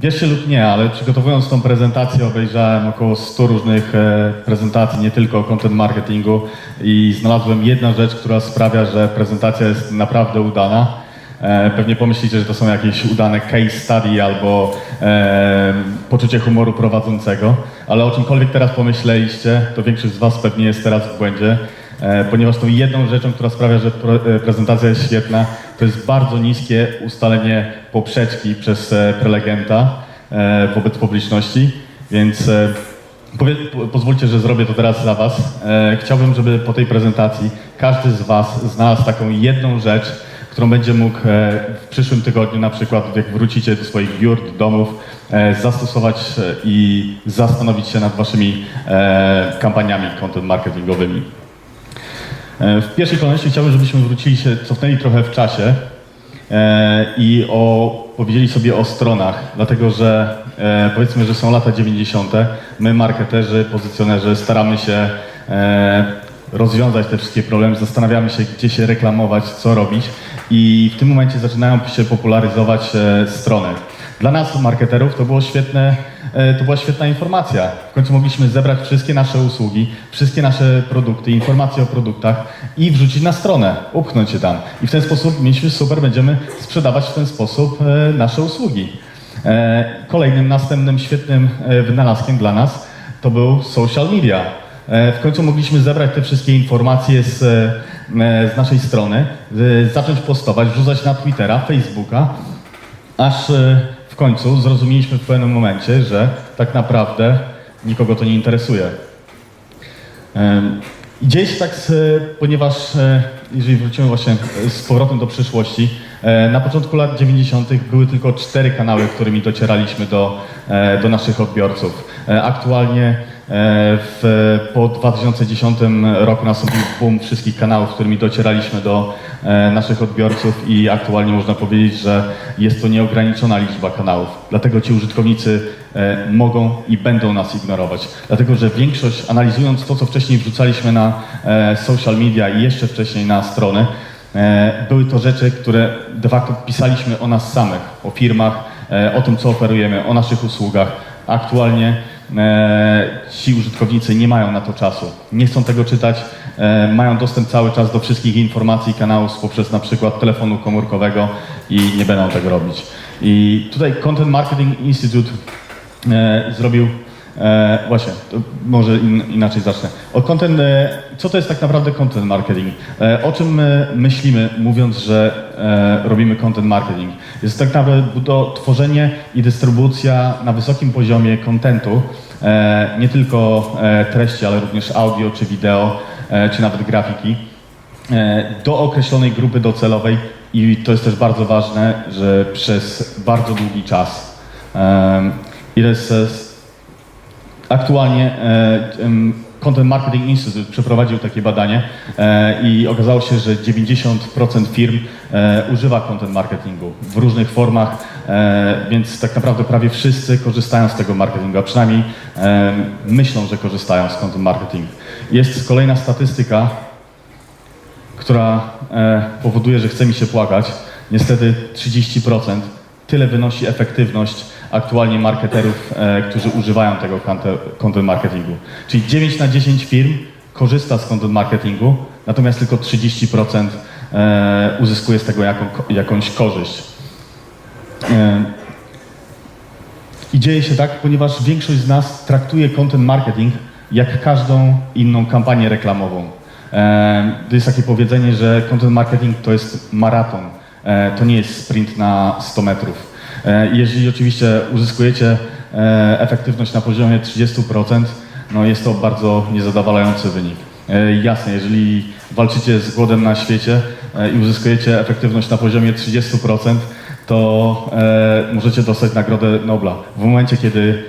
Wierzcie lub nie, ale przygotowując tą prezentację obejrzałem około 100 różnych e, prezentacji, nie tylko o content marketingu i znalazłem jedną rzecz, która sprawia, że prezentacja jest naprawdę udana. E, pewnie pomyślicie, że to są jakieś udane case study albo e, poczucie humoru prowadzącego, ale o czymkolwiek teraz pomyśleliście, to większość z Was pewnie jest teraz w błędzie, ponieważ tą jedną rzeczą, która sprawia, że e, prezentacja jest świetna, to jest bardzo niskie ustalenie poprzeczki przez e, prelegenta e, wobec publiczności, więc e, pozwólcie, że zrobię to teraz za Was. E, chciałbym, żeby po tej prezentacji każdy z Was znalazł taką jedną rzecz, którą będzie mógł e, w przyszłym tygodniu, na przykład jak wrócicie do swoich biur, do domów, e, zastosować e, i zastanowić się nad Waszymi e, kampaniami content marketingowymi. E, W pierwszej kolejności chciałbym, żebyśmy wrócili się, cofnęli trochę w czasie e, i o, powiedzieli sobie o stronach, dlatego że e, powiedzmy, że są lata 90. My, marketerzy, pozycjonerzy, staramy się rozwiązać te wszystkie problemy, zastanawiamy się, gdzie się reklamować, co robić i w tym momencie zaczynają się popularyzować strony. Dla nas, marketerów, to, było świetne, to była świetna informacja. W końcu mogliśmy zebrać wszystkie nasze usługi, wszystkie nasze produkty, informacje o produktach i wrzucić na stronę, upchnąć je tam. I w ten sposób mieliśmy super, będziemy sprzedawać w ten sposób e, nasze usługi. E, Kolejnym, następnym świetnym e, wynalazkiem dla nas to był social media. E, W końcu mogliśmy zebrać te wszystkie informacje z, e, z naszej strony, e, zacząć postować, wrzucać na Twittera, Facebooka, aż e, końcu zrozumieliśmy w pewnym momencie, że tak naprawdę nikogo to nie interesuje. I się tak, ponieważ e, jeżeli wrócimy właśnie z powrotem do przyszłości, e, na początku lat 90. były tylko cztery kanały, którymi docieraliśmy do, e, do naszych odbiorców. Aktualnie w, po 2010 roku nastąpił boom wszystkich kanałów, którymi docieraliśmy do e, naszych odbiorców i aktualnie można powiedzieć, że jest to nieograniczona liczba kanałów. Dlatego ci użytkownicy e, mogą i będą nas ignorować. Dlatego, że większość, analizując to, co wcześniej wrzucaliśmy na e, social media i jeszcze wcześniej na strony, e, były to rzeczy, które de facto pisaliśmy o nas samych, o firmach, e, o tym, co oferujemy, o naszych usługach. Aktualnie e, ci użytkownicy nie mają na to czasu, nie chcą tego czytać, e, mają dostęp cały czas do wszystkich informacji kanałów poprzez na przykład telefonu komórkowego i nie będą tego robić. I tutaj Content Marketing Institute e, zrobił e, właśnie, może in, inaczej zacznę. O content, e, co to jest tak naprawdę content marketing? E, o czym my myślimy, mówiąc, że e, robimy content marketing? Jest tak naprawdę to tworzenie i dystrybucja na wysokim poziomie kontentu, e, nie tylko e, treści, ale również audio czy wideo, e, czy nawet grafiki e, do określonej grupy docelowej i to jest też bardzo ważne, że przez bardzo długi czas. Em, Ile z, aktualnie e, Content Marketing Institute przeprowadził takie badanie e, i okazało się, że 90% firm e, używa content marketingu w różnych formach, więc tak naprawdę prawie wszyscy korzystają z tego marketingu, a przynajmniej myślą, że korzystają z content marketing. Jest kolejna statystyka, która powoduje, że chce mi się płakać. Niestety 30%. Tyle wynosi efektywność aktualnie marketerów, e, którzy używają tego content marketingu. Czyli 9 na 10 firm korzysta z content marketingu, natomiast tylko 30% e, uzyskuje z tego jaką, jakąś korzyść. E, i dzieje się tak, ponieważ większość z nas traktuje content marketing jak każdą inną kampanię reklamową. To jest takie powiedzenie, że content marketing to jest maraton, to nie jest sprint na 100 metrów. E, Jeżeli oczywiście uzyskujecie e, efektywność na poziomie 30%, no jest to bardzo niezadowalający wynik. E, Jasne, jeżeli walczycie z głodem na świecie i uzyskujecie efektywność na poziomie 30%, to możecie dostać Nagrodę Nobla. W momencie, kiedy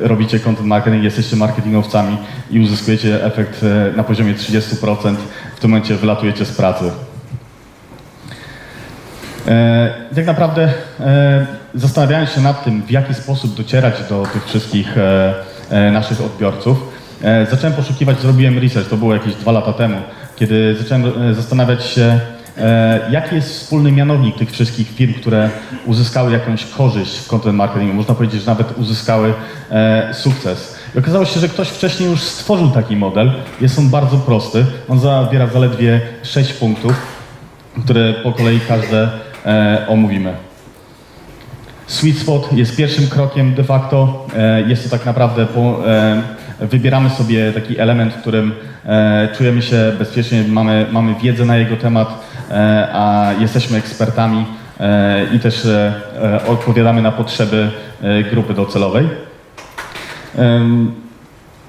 robicie content marketing, jesteście marketingowcami i uzyskujecie efekt na poziomie 30%, w tym momencie wylatujecie z pracy. E, tak naprawdę e, zastanawiając się nad tym, w jaki sposób docierać do tych wszystkich e, e, naszych odbiorców, e, zacząłem poszukiwać, zrobiłem research, to było jakieś dwa lata temu, kiedy zacząłem e, zastanawiać się, E, jaki jest wspólny mianownik tych wszystkich firm, które uzyskały jakąś korzyść w content marketingu? Można powiedzieć, że nawet uzyskały e, sukces. I okazało się, że ktoś wcześniej już stworzył taki model. Jest on bardzo prosty. On zawiera zaledwie 6 punktów, które po kolei każde omówimy. Sweet spot jest pierwszym krokiem de facto. E, Jest to tak naprawdę, po, e, wybieramy sobie taki element, w którym e, czujemy się bezpiecznie, mamy, mamy wiedzę na jego temat, e, a jesteśmy ekspertami e, i też e, e, odpowiadamy na potrzeby e, grupy docelowej.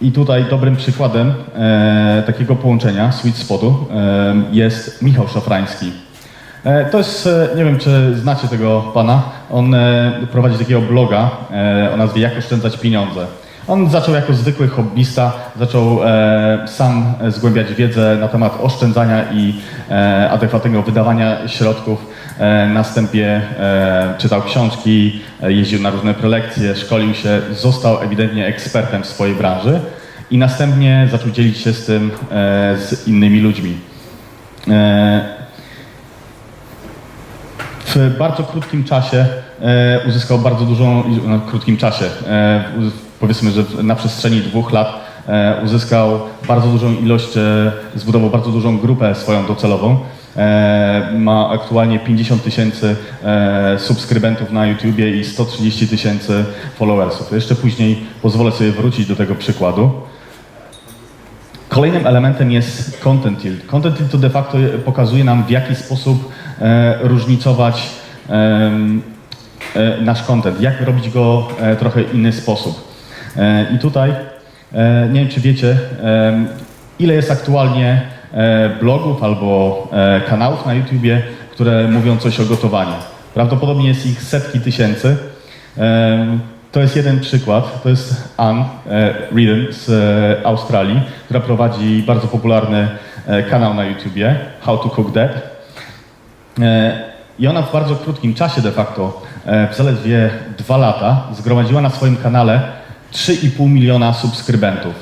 I tutaj dobrym przykładem e, takiego połączenia sweet spotu e, jest Michał Szafrański. E, to jest, e, nie wiem czy znacie tego pana, on e, prowadzi takiego bloga o nazwie Jak oszczędzać pieniądze. On zaczął jako zwykły hobbysta, zaczął sam zgłębiać wiedzę na temat oszczędzania i adekwatnego wydawania środków. Następnie czytał książki, jeździł na różne prelekcje, szkolił się, został ewidentnie ekspertem w swojej branży i następnie zaczął dzielić się z tym z innymi ludźmi. W bardzo krótkim czasie e, uzyskał bardzo dużą, no, w krótkim czasie, e, powiedzmy, że na przestrzeni dwóch lat e, uzyskał bardzo dużą ilość, zbudował bardzo dużą grupę swoją docelową. Ma aktualnie 50 tysięcy subskrybentów na YouTubie i 130 tysięcy followersów. Jeszcze później pozwolę sobie wrócić do tego przykładu. Kolejnym elementem jest content tilt. Content tilt to de facto pokazuje nam, w jaki sposób różnicować em, e, nasz content, jak robić go e, trochę inny sposób. E, I tutaj, e, nie wiem czy wiecie, ile jest aktualnie e, blogów albo e, kanałów na YouTubie, które mówią coś o gotowaniu. Prawdopodobnie jest ich setki tysięcy. To jest jeden przykład. To jest Ann e, Reardon z e, Australii, która prowadzi bardzo popularny e, kanał na YouTubie, How to Cook That. E, I ona w bardzo krótkim czasie de facto, e, w zaledwie dwa lata, zgromadziła na swoim kanale 3,5 miliona subskrybentów.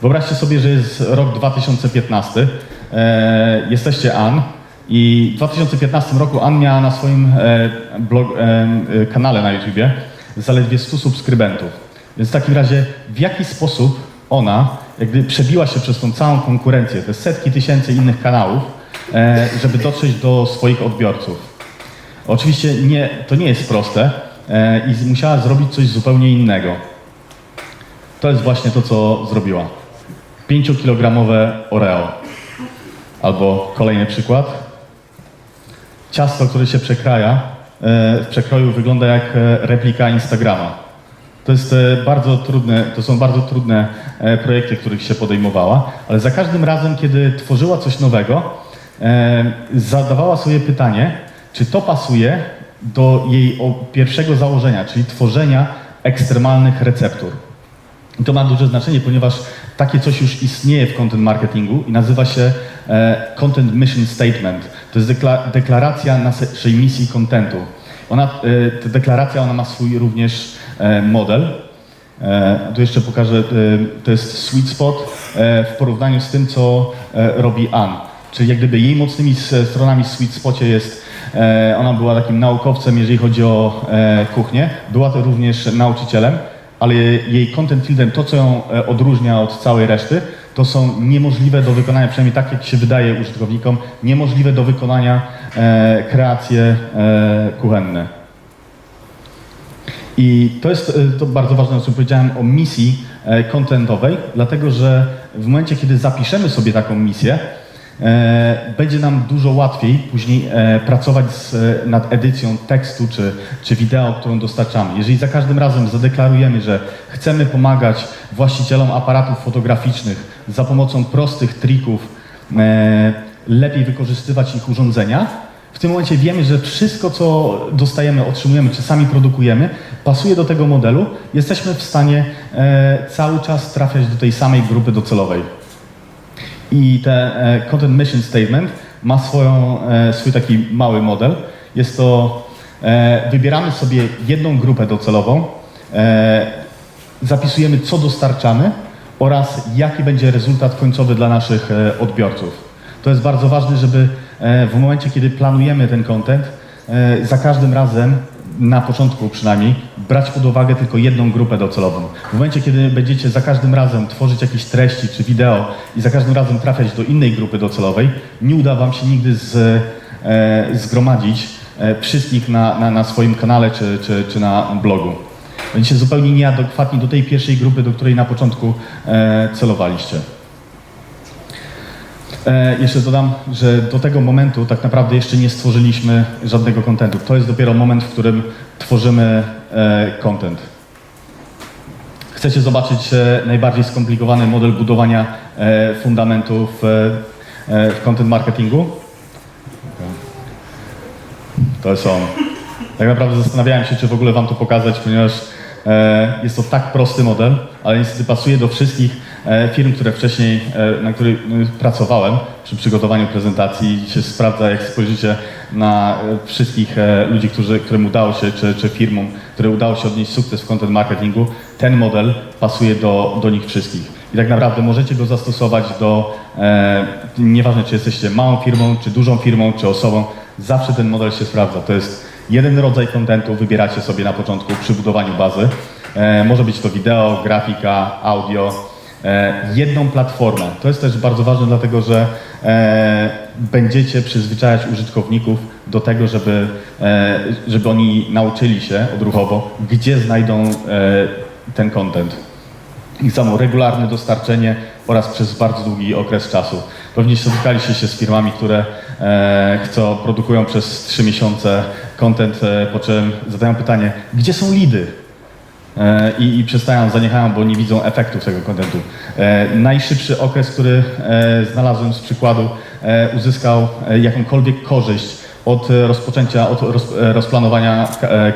Wyobraźcie sobie, że jest rok 2015, e, jesteście Ann i w 2015 roku Ann miała na swoim blog, kanale na YouTubie zaledwie 100 subskrybentów. Więc w takim razie w jaki sposób ona jakby przebiła się przez tą całą konkurencję, te setki tysięcy innych kanałów, żeby dotrzeć do swoich odbiorców. Oczywiście nie, to nie jest proste e, i musiała zrobić coś zupełnie innego. To jest właśnie to, co zrobiła. 5-kilogramowe Oreo. Albo kolejny przykład. Ciasto, które się przekraja, e, w przekroju wygląda jak e, replika Instagrama. To jest e, bardzo trudne, to są bardzo trudne e, projekty, których się podejmowała, ale za każdym razem, kiedy tworzyła coś nowego, e, zadawała sobie pytanie, czy to pasuje do jej pierwszego założenia, czyli tworzenia ekstremalnych receptur. I to ma duże znaczenie, ponieważ takie coś już istnieje w content marketingu i nazywa się e, Content Mission Statement. To jest dekla- deklaracja naszej misji contentu. Ona, e, ta deklaracja ona ma swój również e, model. E, tu jeszcze pokażę, e, to jest sweet spot e, w porównaniu z tym, co e, robi Ann. Czyli jak gdyby jej mocnymi stronami w sweet spocie jest, e, ona była takim naukowcem, jeżeli chodzi o e, kuchnię. Była to również nauczycielem, ale jej content fieldem, to co ją e, odróżnia od całej reszty, to są niemożliwe do wykonania, przynajmniej tak jak się wydaje użytkownikom, niemożliwe do wykonania e, kreacje e, kuchenne. I to jest e, to bardzo ważne, o powiedziałem o misji e, contentowej, dlatego że w momencie, kiedy zapiszemy sobie taką misję, e, będzie nam dużo łatwiej później e, pracować z, e, nad edycją tekstu czy, czy wideo, którą dostarczamy. Jeżeli za każdym razem zadeklarujemy, że chcemy pomagać właścicielom aparatów fotograficznych za pomocą prostych trików, e, lepiej wykorzystywać ich urządzenia, w tym momencie wiemy, że wszystko, co dostajemy, otrzymujemy, czy sami produkujemy, pasuje do tego modelu. Jesteśmy w stanie e, cały czas trafiać do tej samej grupy docelowej. I ten e, Content Mission Statement ma swoją, e, swój taki mały model. Jest to, e, wybieramy sobie jedną grupę docelową, zapisujemy, co dostarczamy oraz jaki będzie rezultat końcowy dla naszych odbiorców. To jest bardzo ważne, żeby w momencie, kiedy planujemy ten content, za każdym razem, na początku przynajmniej, brać pod uwagę tylko jedną grupę docelową. W momencie, kiedy będziecie za każdym razem tworzyć jakieś treści czy wideo i za każdym razem trafiać do innej grupy docelowej, nie uda Wam się nigdy z, e, zgromadzić e, wszystkich na, na, na swoim kanale czy, czy, czy na blogu. Będziecie zupełnie nieadekwatni do tej pierwszej grupy, do której na początku e, celowaliście. E, jeszcze dodam, że do tego momentu tak naprawdę jeszcze nie stworzyliśmy żadnego kontentu. To jest dopiero moment, w którym tworzymy e, content. Chcecie zobaczyć e, najbardziej skomplikowany model budowania e, fundamentów e, e, w content marketingu? To jest on. Tak naprawdę zastanawiałem się, czy w ogóle Wam to pokazać, ponieważ e, jest to tak prosty model, ale niestety pasuje do wszystkich e, firm, które wcześniej, e, na których e, pracowałem przy przygotowaniu prezentacji. się sprawdza, jak spojrzycie na e, wszystkich e, ludzi, którzy, którym udało się, czy, czy firmom, które udało się odnieść sukces w content marketingu, ten model pasuje do, do nich wszystkich. I tak naprawdę możecie go zastosować do, e, nieważne czy jesteście małą firmą, czy dużą firmą, czy osobą, zawsze ten model się sprawdza. To jest jeden rodzaj kontentu, wybieracie sobie na początku przy budowaniu bazy. E, może być to wideo, grafika, audio, e, jedną platformę. To jest też bardzo ważne, dlatego że e, będziecie przyzwyczajać użytkowników do tego, żeby, e, żeby oni nauczyli się odruchowo, gdzie znajdą e, ten content i samo regularne dostarczenie oraz przez bardzo długi okres czasu. Pewnie spotkaliście się z firmami, które e, chcą, produkują przez 3 miesiące content, e, po czym zadają pytanie, gdzie są lidy? E, I, I przestają, zaniechają, bo nie widzą efektów tego kontentu. E, najszybszy okres, który e, znalazłem z przykładu, uzyskał jakąkolwiek korzyść od rozpoczęcia, od roz, rozplanowania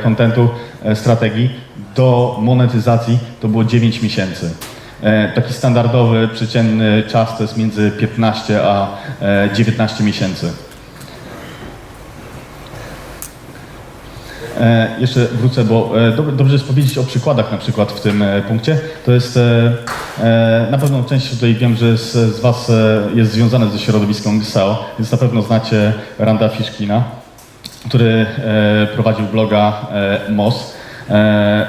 kontentu, strategii do monetyzacji to było 9 miesięcy. Taki standardowy, przeciętny czas to jest między 15 a e, 19 miesięcy. E, jeszcze wrócę, bo e, dob- dobrze jest powiedzieć o przykładach na przykład w tym e, punkcie. To jest, na pewno część tutaj wiem, że z, z Was jest związane ze środowiskiem SEO, więc na pewno znacie Randa Fiszkina, który prowadził bloga MOS.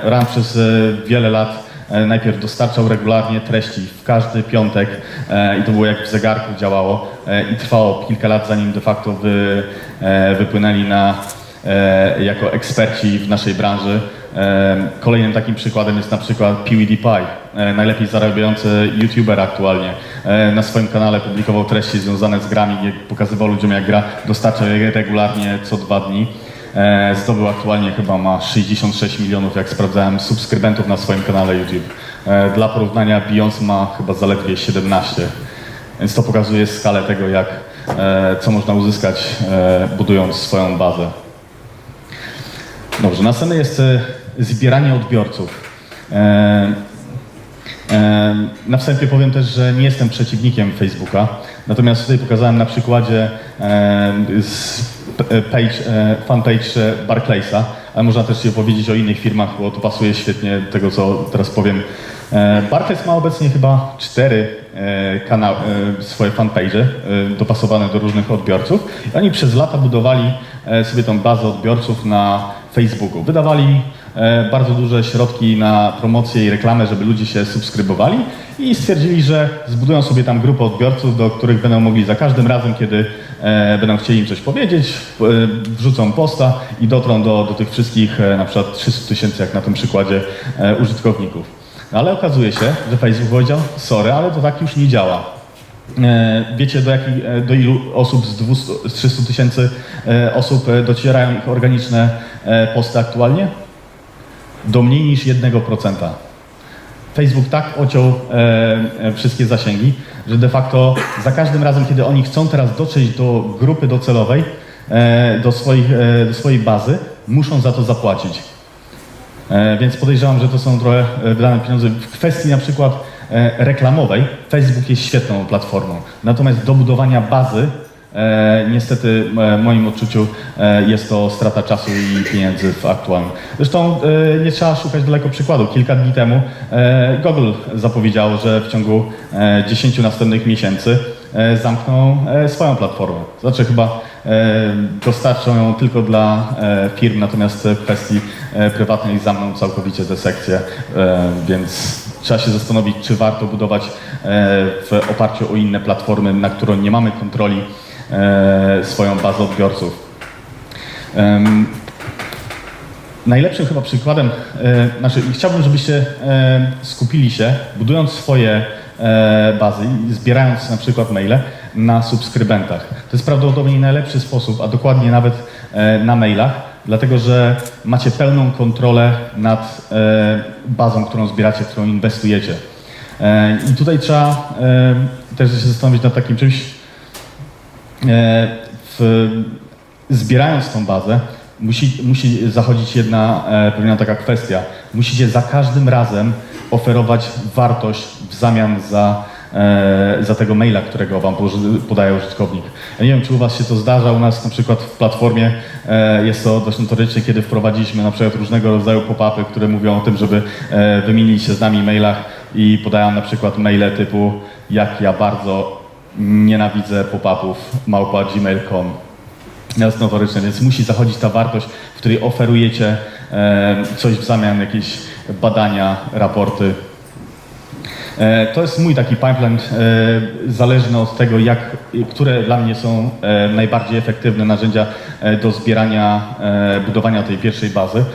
Rand przez wiele lat najpierw dostarczał regularnie treści w każdy piątek i to było jak w zegarku działało i trwało kilka lat zanim de facto wy, wypłynęli na jako eksperci w naszej branży. E, Kolejnym takim przykładem jest na przykład PewDiePie, e, najlepiej zarabiający YouTuber aktualnie. E, Na swoim kanale publikował treści związane z grami, pokazywał ludziom jak gra, dostarczał je regularnie co dwa dni. E, Zdobył aktualnie chyba ma 66 milionów, jak sprawdzałem, subskrybentów na swoim kanale YouTube. E, Dla porównania Beyoncé ma chyba zaledwie 17. Więc to pokazuje skalę tego, jak, e, co można uzyskać e, budując swoją bazę. Dobrze, następne jest e, zbieranie odbiorców. E, e, Na wstępie powiem też, że nie jestem przeciwnikiem Facebooka, natomiast tutaj pokazałem na przykładzie z page, fanpage Barclaysa, ale można też się opowiedzieć o innych firmach, bo to pasuje świetnie do tego, co teraz powiem. Barclays ma obecnie chyba cztery swoje fanpage dopasowane do różnych odbiorców i oni przez lata budowali sobie tą bazę odbiorców na Facebooku. Wydawali e, bardzo duże środki na promocję i reklamę, żeby ludzie się subskrybowali i stwierdzili, że zbudują sobie tam grupę odbiorców, do których będą mogli za każdym razem, kiedy e, będą chcieli im coś powiedzieć, e, wrzucą posta i dotrą do, do tych wszystkich, na przykład 300 tysięcy, jak na tym przykładzie, użytkowników. Ale okazuje się, że Facebook powiedział, sorry, ale to tak już nie działa. E, Wiecie, do, jakich, e, do ilu osób z, 200, z 300 tysięcy e, osób docierają ich organiczne posty aktualnie? Do mniej niż 1%. Facebook tak ociął wszystkie zasięgi, że de facto za każdym razem, kiedy oni chcą teraz dotrzeć do grupy docelowej, do, swoich, do swojej bazy, muszą za to zapłacić. Więc podejrzewam, że to są trochę wydane pieniądze. W kwestii na przykład reklamowej Facebook jest świetną platformą. Natomiast do budowania bazy e, niestety e, w moim odczuciu e, jest to strata czasu i pieniędzy w aktualnym. Zresztą e, nie trzeba szukać daleko przykładu. Kilka dni temu e, Google zapowiedziało, że w ciągu e, 10 następnych miesięcy e, zamkną e, swoją platformę. Znaczy chyba e, dostarczą ją tylko dla e, firm, natomiast w kwestii e, prywatnej zamkną całkowicie te sekcje, e, więc trzeba się zastanowić, czy warto budować e, w oparciu o inne platformy, na które nie mamy kontroli, e, swoją bazę odbiorców. Najlepszym chyba przykładem, e, znaczy chciałbym, żebyście skupili się, budując swoje bazy zbierając na przykład maile na subskrybentach. To jest prawdopodobnie najlepszy sposób, a dokładnie nawet na mailach, dlatego że macie pełną kontrolę nad e, bazą, którą zbieracie, w którą inwestujecie. E, I tutaj trzeba e, też się zastanowić nad takim czymś, w, zbierając tą bazę, musi, musi zachodzić jedna pewna taka kwestia. Musicie za każdym razem oferować wartość w zamian za, za tego maila, którego wam podaje użytkownik. Ja nie wiem, czy u was się to zdarza, u nas na przykład w platformie e, jest to dość notorycznie, kiedy wprowadziliśmy na przykład różnego rodzaju pop-upy, które mówią o tym, żeby e, wymienić się z nami mailach i podają na przykład maile typu jak ja bardzo nienawidzę pop-upów małpa gmail.com jest notoryczne, więc musi zachodzić ta wartość, w której oferujecie e, coś w zamian, jakieś badania, raporty. E, to jest mój taki pipeline, e, zależny od tego, jak, które dla mnie są e, najbardziej efektywne narzędzia do zbierania, budowania tej pierwszej bazy.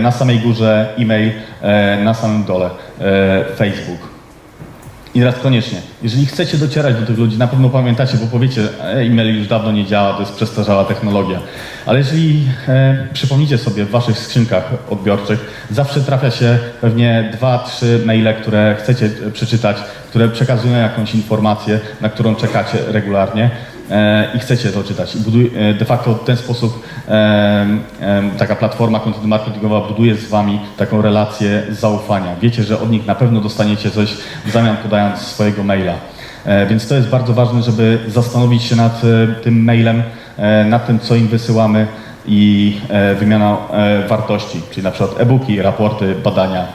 Na samej górze e-mail, na samym dole Facebook. I teraz koniecznie, jeżeli chcecie docierać do tych ludzi, na pewno pamiętacie, bo powiecie, e-mail już dawno nie działa, to jest przestarzała technologia. Ale jeżeli e, przypomnicie sobie w waszych skrzynkach odbiorczych, zawsze trafia się pewnie dwa, trzy maile, które chcecie e, przeczytać, które przekazują jakąś informację, na którą czekacie regularnie i chcecie to czytać. E, de facto w ten sposób e, e, taka platforma content marketingowa buduje z wami taką relację zaufania. Wiecie, że od nich na pewno dostaniecie coś w zamian podając swojego maila. E, Więc to jest bardzo ważne, żeby zastanowić się nad e, tym mailem, e, nad tym, co im wysyłamy i e, wymiana e, wartości, czyli na przykład e-booki, raporty, badania.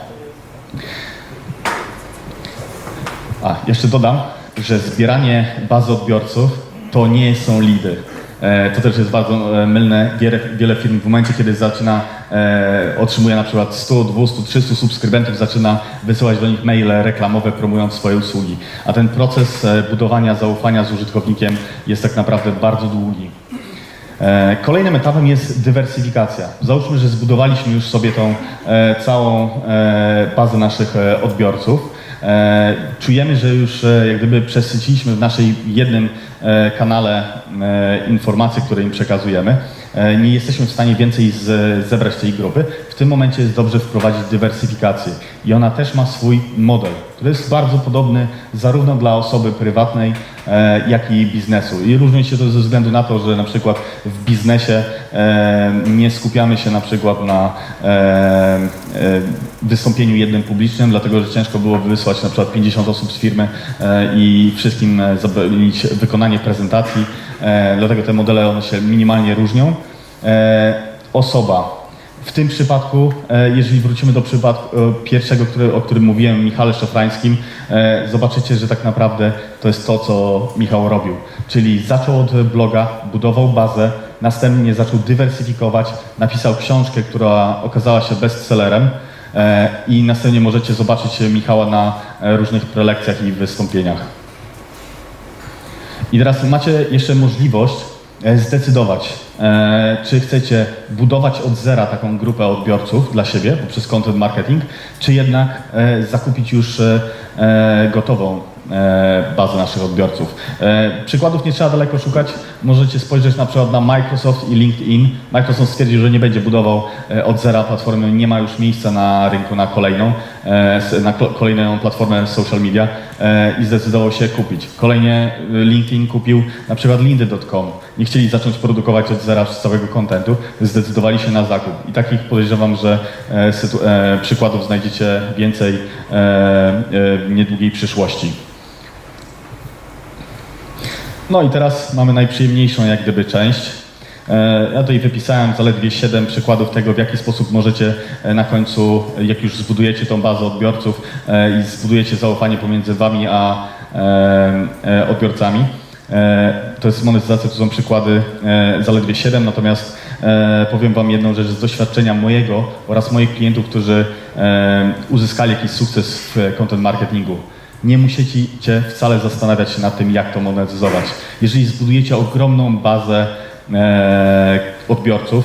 A, jeszcze dodam, że zbieranie bazy odbiorców to nie są lidy. E, To też jest bardzo e, mylne. Wiele, firm w momencie, kiedy zaczyna, e, otrzymuje na przykład 100, 200, 300 subskrybentów, zaczyna wysyłać do nich maile reklamowe, promując swoje usługi. A ten proces budowania zaufania z użytkownikiem jest tak naprawdę bardzo długi. Kolejnym etapem jest dywersyfikacja. Załóżmy, że zbudowaliśmy już sobie tą całą bazę naszych odbiorców. E, czujemy, że już e, jak gdyby przesyciliśmy w naszej jednym e, kanale informacje, które im przekazujemy. Nie jesteśmy w stanie więcej zebrać tej grupy. W tym momencie jest dobrze wprowadzić dywersyfikację. I ona też ma swój model, który jest bardzo podobny zarówno dla osoby prywatnej, jak i biznesu. I różni się to ze względu na to, że na przykład w biznesie e, nie skupiamy się na przykład na e, e, wystąpieniu jednym publicznym, dlatego że ciężko było wysłać na przykład 50 osób z firmy e, i wszystkim e, zapewnić wykonanie prezentacji. E, dlatego te modele one się minimalnie różnią. E, osoba. W tym przypadku, e, jeżeli wrócimy do przypadku e, pierwszego, który, o którym mówiłem, Michale Szafrańskim, e, zobaczycie, że tak naprawdę to jest to, co Michał robił. Czyli zaczął od bloga, budował bazę, następnie zaczął dywersyfikować, napisał książkę, która okazała się bestsellerem i następnie możecie zobaczyć Michała na różnych prelekcjach i wystąpieniach. I teraz macie jeszcze możliwość zdecydować, e, czy chcecie budować od zera taką grupę odbiorców dla siebie poprzez content marketing, czy jednak e, zakupić już e, e, gotową e, bazę naszych odbiorców. E, Przykładów nie trzeba daleko szukać. Możecie spojrzeć na przykład na Microsoft i LinkedIn. Microsoft stwierdził, że nie będzie budował e, od zera platformy, nie ma już miejsca na rynku na kolejną, e, na klo- kolejną platformę social media e, i zdecydował się kupić. Kolejnie e, LinkedIn kupił na przykład lindy.com. Nie chcieli zacząć produkować od zera całego kontentu, zdecydowali się na zakup. I takich podejrzewam, że e, e, przykładów znajdziecie więcej e, e, w niedługiej przyszłości. No i teraz mamy najprzyjemniejszą jak gdyby część. E, Ja tutaj wypisałem zaledwie 7 przykładów tego, w jaki sposób możecie e, na końcu, jak już zbudujecie tą bazę odbiorców e, i zbudujecie zaufanie pomiędzy Wami a odbiorcami, To jest monetyzacja, to są przykłady zaledwie 7, natomiast powiem Wam jedną rzecz z doświadczenia mojego oraz moich klientów, którzy uzyskali jakiś sukces w content marketingu. Nie musicie wcale zastanawiać się nad tym, jak to monetyzować. Jeżeli zbudujecie ogromną bazę e, odbiorców,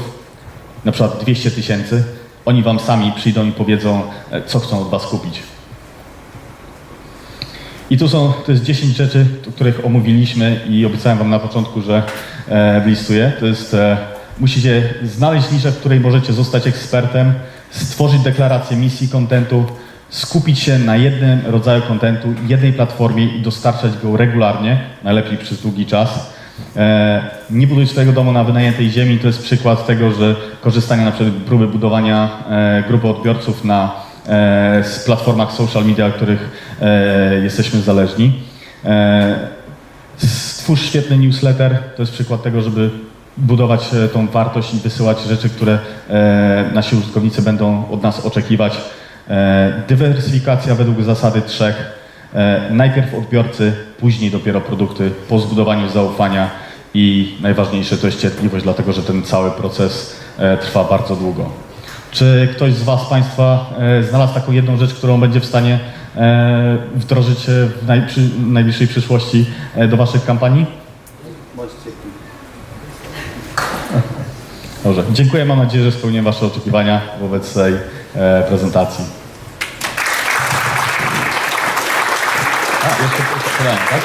na przykład 200 tysięcy, oni Wam sami przyjdą i powiedzą, e, co chcą od Was kupić. I tu są, to jest 10 rzeczy, których omówiliśmy i obiecałem Wam na początku, że e, wylistuję. To jest, e, musicie znaleźć niszę, w której możecie zostać ekspertem, stworzyć deklarację misji kontentu, skupić się na jednym rodzaju kontentu, jednej platformie i dostarczać go regularnie, najlepiej przez długi czas. E, nie buduj swojego domu na wynajętej ziemi. To jest przykład tego, że korzystanie na przykład próby budowania e, grupy odbiorców na e, z platformach social media, których e, jesteśmy zależni. E, stwórz świetny newsletter. To jest przykład tego, żeby budować e, tą wartość i wysyłać rzeczy, które e, nasi użytkownicy będą od nas oczekiwać. E, dywersyfikacja według zasady trzech. E, najpierw odbiorcy, później dopiero produkty, po zbudowaniu zaufania i najważniejsze to jest cierpliwość, dlatego że ten cały proces e, trwa bardzo długo. Czy ktoś z Was, Państwa, e, znalazł taką jedną rzecz, którą będzie w stanie wdrożyć w najbliższej przyszłości do Waszych kampanii? Dobrze, dziękuję. Mam nadzieję, że spełniłem Wasze oczekiwania wobec tej prezentacji. Tak?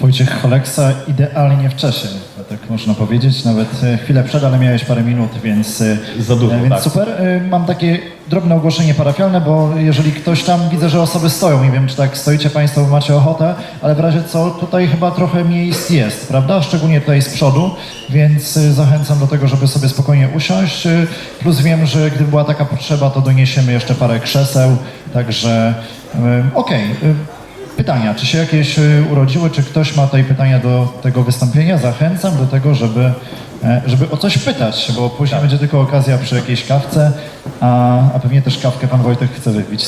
Wojciech Holeksa idealnie w czasie, tak można powiedzieć, nawet e, chwilę przed, ale miałeś parę minut, więc, e, Za dużo, e, więc tak. super. Mam takie drobne ogłoszenie parafialne, bo jeżeli ktoś tam, widzę, że osoby stoją, nie wiem, czy tak stoicie Państwo, bo macie ochotę, ale w razie co, tutaj chyba trochę miejsc jest, prawda? Szczególnie tutaj z przodu, więc zachęcam do tego, żeby sobie spokojnie usiąść, plus wiem, że gdyby była taka potrzeba, to doniesiemy jeszcze parę krzeseł, także okej. e, Pytania, czy się jakieś y, urodziły, czy ktoś ma tutaj pytania do tego wystąpienia? Zachęcam do tego, żeby, e, żeby o coś pytać, bo później będzie tylko okazja przy jakiejś kawce, a, a pewnie też kawkę pan Wojtek chce wypić.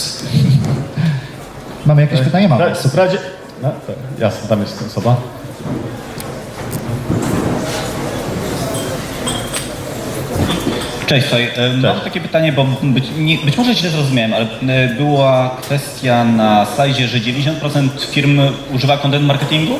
Mamy jakieś pytania? Mamy. Tak, wprawdzie... No, tak, jasne, tam jest osoba. Cześć, słuchaj, e, mam takie pytanie, bo być, nie, być może źle zrozumiałem, ale e, była kwestia na slajdzie, że 90% firm używa content marketingu?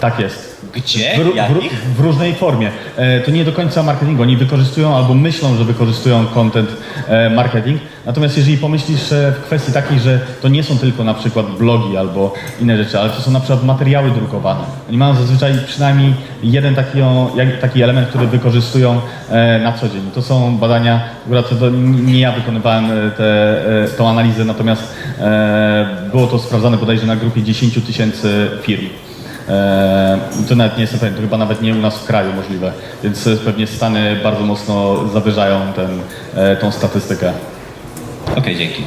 Tak jest. Gdzie? W, ró- w, Jakich? w różnej formie. E, to nie do końca marketingu. Oni wykorzystują albo myślą, że wykorzystują content e, marketing. Natomiast jeżeli pomyślisz e, w kwestii takiej, że to nie są tylko na przykład blogi albo inne rzeczy, ale to są na przykład materiały drukowane. Oni mają zazwyczaj przynajmniej jeden taki, o, jak, taki element, który wykorzystują e, na co dzień. To są badania, akurat to nie ja wykonywałem e, te, e, analizę, natomiast e, było to sprawdzane bodajże na grupie 10 tysięcy firm. Eee, to nawet nie jestem pewien, to chyba nawet nie u nas w kraju możliwe, więc e, pewnie Stany bardzo mocno zawyżają ten, e, tą statystykę. Okej, dzięki.